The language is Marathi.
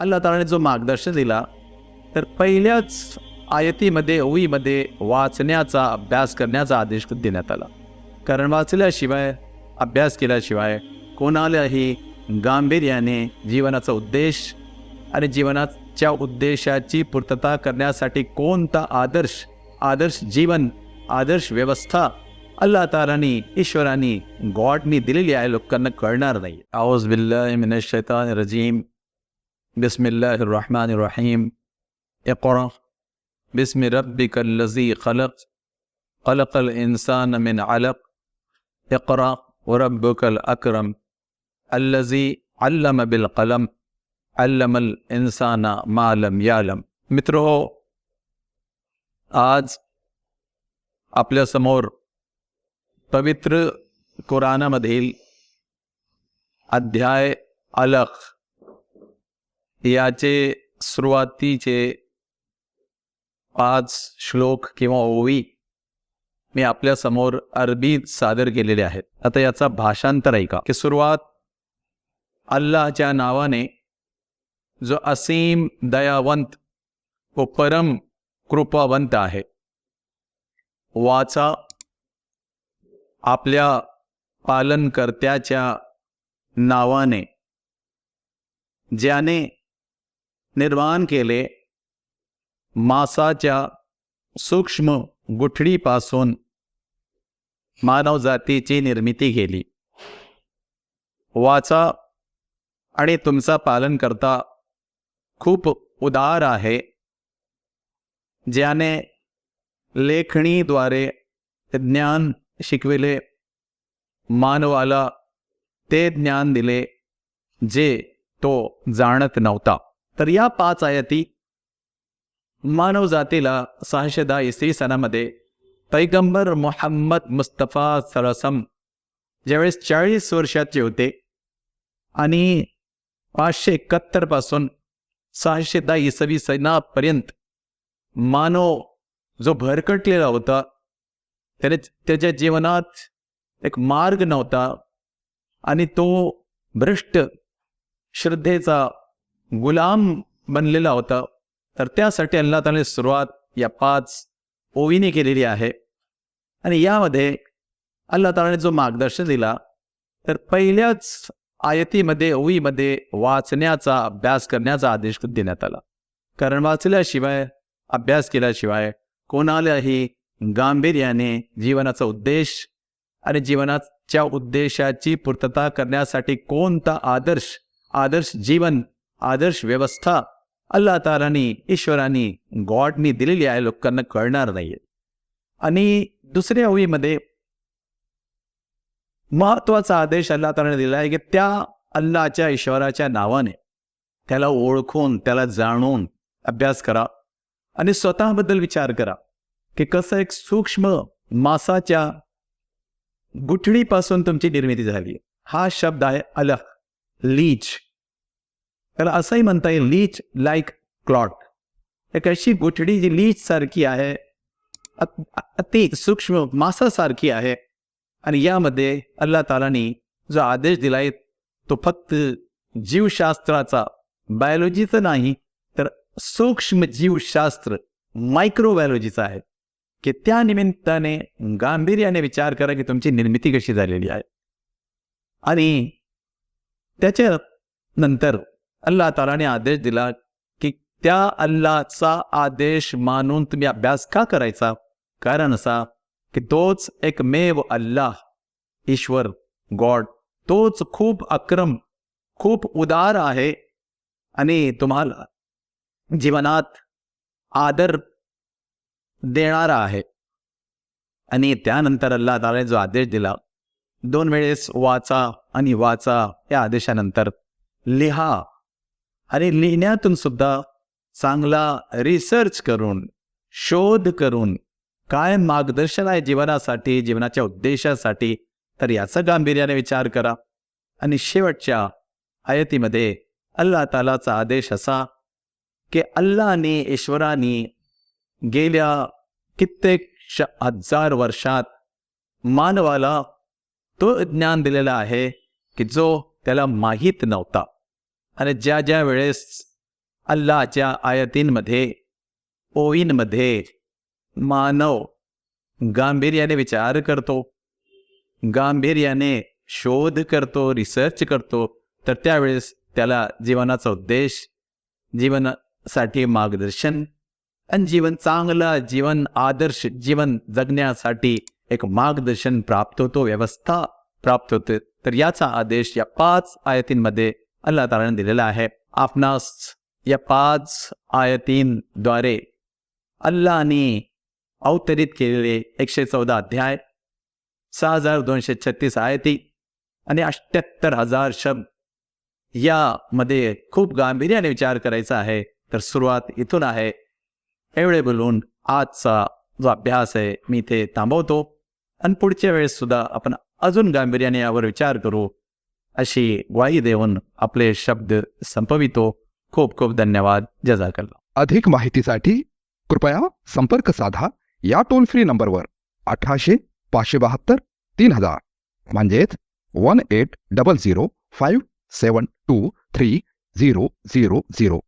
अल्ला तालाने जो मार्गदर्शन दिला तर पहिल्याच आयतीमध्ये ओवीमध्ये वाचण्याचा अभ्यास करण्याचा आदेश देण्यात आला. कारण वाचल्याशिवाय अभ्यास केल्याशिवाय कोणालाही गांभीर्याने जीवनाचा उद्देश आणि जीवनाच्या उद्देशाची पूर्तता करण्यासाठी कोणता आदर्श आदर्श जीवन आदर्श व्यवस्था अल्ला तारानी ईश्वरानी गॉडनी दिलेली आहे लोकांना कळणार नाही. आवाज बिल्लाह रजीम. शैतान रजीम बिस्मिल्लाह रहमान रहीम इक़रा बिस्म रब्बिक लज़ी खलक खलक इंसान मिन अलक इक़रा वरब्बुकल अकरम अल्लज़ी अल्लम बिल कलम अल्लमल इंसाना मालम यालम मित्रो आज आपल्यासमोर पवित्र कुराणामधील अध्याय अलख याचे सुरुवातीचे पाच श्लोक किंवा ओवी मी आपल्यासमोर अरबीत सादर केलेले आहेत. आता याचा भाषांतर ऐका. की सुरुवात अल्लाच्या नावाने जो असीम दयावंत व परम कृपावंत आहे वाचा आपल्या पालनकर्त्याच्या नावाने ज्याने निर्माण केले. मासाच्या सूक्ष्म गुठडीपासून मानवजातीची निर्मिती केली. वाचा आणि तुमचा पालनकर्ता खूप उदार आहे. ज्याने लेखणीद्वारे ज्ञान शिकविले. मानवाला ते ज्ञान दिले जे तो जाणत नव्हता. तर या पाच आयती मानव जातीला सहाशे दहा इसवी सणामध्ये पैगंबर मोहम्मद मुस्तफा सरसम ज्यावेळेस चाळीस वर्षाचे होते आणि पाचशे एकाहत्तरपासून सहाशे दहा इसवी सणापर्यंत मानव जो भरकटलेला होता त्याने त्याच्या जीवनात एक मार्ग नव्हता आणि तो भ्रष्ट श्रद्धेचा गुलाम बनलेला होता. तर त्यासाठी अल्ला ताने सुरुवात या पाच ओवीने केलेली आहे. आणि यामध्ये अल्ला तालाने जो मार्गदर्शन दिला तर पहिल्याच आयतीमध्ये ओवीमध्ये वाचण्याचा अभ्यास करण्याचा आदेश देण्यात आला. कारण वाचल्याशिवाय अभ्यास केल्याशिवाय कोणालाही गांभीर्याने जीवनाचा उद्देश आणि जीवनाच्या उद्देशाची पूर्तता करण्यासाठी कोणता आदर्श आदर्श जीवन आदर्श व्यवस्था अल्ला तालानी ईश्वरानी गॉडनी दिलेली आहे लोकांना कळणार नाहीये. आणि दुसऱ्या ओळीमध्ये महत्त्वाचा आदेश अल्ला तालाने दिला आहे की त्या अल्लाच्या ईश्वराच्या नावाने त्याला ओळखून त्याला जाणून अभ्यास करा आणि स्वतःबद्दल विचार करा की कसं एक सूक्ष्म मासाच्या गुठळीपासून तुमची निर्मिती झाली. हा शब्द आहे अलख लीच त्याला असंही म्हणता येईल लीच लाईक क्लॉट. एक अशी गुठडी जी लीच सारखी आहे अति सूक्ष्म मासासारखी आहे. आणि यामध्ये अल्ला तालानी जो आदेश दिलाय तो फक्त जीवशास्त्राचा बायोलॉजीचं नाही तर सूक्ष्म जीवशास्त्र मायक्रोबायोलॉजीचा आहे. की त्या निमित्ताने गांभीर्याने विचार करा की तुमची निर्मिती कशी झालेली आहे. आणि त्याच्या नंतर अल्लाह तालाने आदेश दिला की त्या अल्लाचा आदेश मानून तुम्ही अभ्यास का करायचा? कारण असा की तोच एकमेव अल्लाह ईश्वर गॉड तोच खूप अक्रम खूप उदार आहे आणि तुम्हाला जीवनात आदर देणारा आहे. आणि त्यानंतर अल्लाह तालाने जो आदेश दिला दोन वेळेस वाचा आणि वाचा या आदेशानंतर लिहा. आणि लिहिण्यातून सुद्धा चांगला रिसर्च करून शोध करून काय मार्गदर्शन आहे जीवनासाठी जीवनाच्या उद्देशासाठी तर याचा गांभीर्याने विचार करा. आणि शेवटच्या आयतीमध्ये अल्ला तालाचा आदेश असा की अल्लाने ईश्वराने गेल्या कित्येक श हजार वर्षात मानवाला तो ज्ञान दिलेला आहे की जो त्याला माहीत नव्हता. आणि ज्या ज्या वेळेस अल्लाच्या आयतींमध्ये ओळींमध्ये मानव गांभीर्याने विचार करतो गांभीर्याने शोध करतो रिसर्च करतो तर त्यावेळेस त्याला जीवनाचा उद्देश जीवनासाठी मार्गदर्शन आणि जीवन चांगलं जीवन आदर्श जीवन जगण्यासाठी एक मार्गदर्शन प्राप्त होतो व्यवस्था प्राप्त होते. तर याचा आदेश या पाच आयतींमध्ये अल्लाह ताराने दिलेला आहे आपणास या पाच आयतींद्वारे अल्लाने अवतरित केलेले एकशे चौदा अध्याय सहा हजार दोनशे छत्तीस आयती आणि अष्ट्याहत्तर हजार शब्द यामध्ये खूप गांभीर्याने विचार करायचा आहे तर सुरुवात इथून आहे एवढे बोलून आजचा जो अभ्यास आहे मी ते थांबवतो आणि पुढच्या वेळेस सुद्धा आपण अजून गांभीर्याने यावर विचार करू अशी ग्वाही देऊन आपले शब्द संपवितो. खूप खूप धन्यवाद. जजाकल्ला अधिक माहितीसाठी कृपया संपर्क साधा या टोल फ्री नंबरवर अठराशे पाचशे बहात्तर तीन हजार. म्हणजेच one eight double zero five seven two three zero zero zero